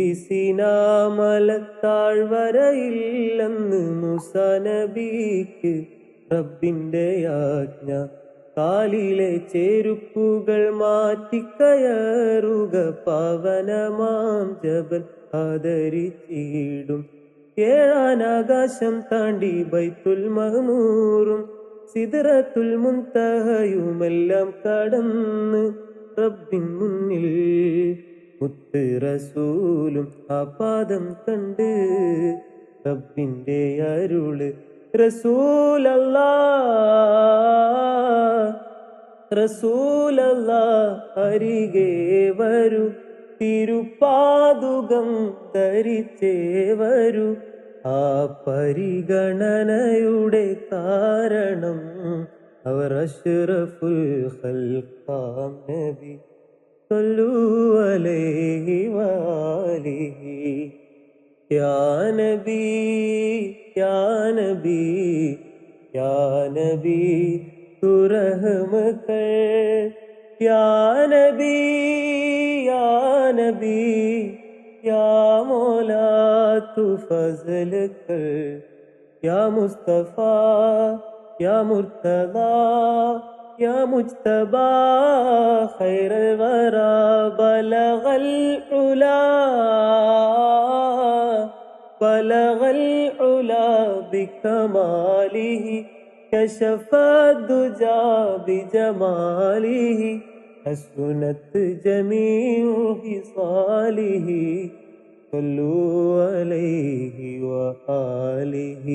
തുരിസിനാമലത്താഴ്വരയില്ലെന്ന് മുസനബിക്ക് റബ്ബിന്റെ ആജ്ഞ. കാലിലെ ചെരുപ്പുകൾ മാറ്റിക്കയറുക പവനമാം ജബൽ ആദരിച്ചിടും. ഏഴാനാകാശം താണ്ടി ബൈത്തുൽ മഹ്മൂറും സിദറത്തുൽ മുൻതഹയുമെല്ലാം കടന്ന് റബ്ബിൻ മുന്നിൽ മുത്ത് റസൂലും ആ പാദം കണ്ട് റബ്ബിന്റെ അരുൾ റസൂലല്ല റസൂലല്ല അരികെ വരൂ തിരുപാതുകം ധരിച്ചേ വരൂ. ആ പരിഗണനയുടെ കാരണം അവർ അഷ്റഫുൽ ഹൽക്കാം നബി صلو علیہ وآلہ۔ یا نبی یا نبی یا نبی، تو رحم کر۔ یا نبی یا نبی، یا مولا، تو فضل کر۔ یا مصطفیٰ، یا مرتضیٰ يا مجتبى خير الورى بلغ العلا. بلغ العلا بكماله كشف الدجى بجماله. حسنت جميع خصاله صلوا عليه وآله.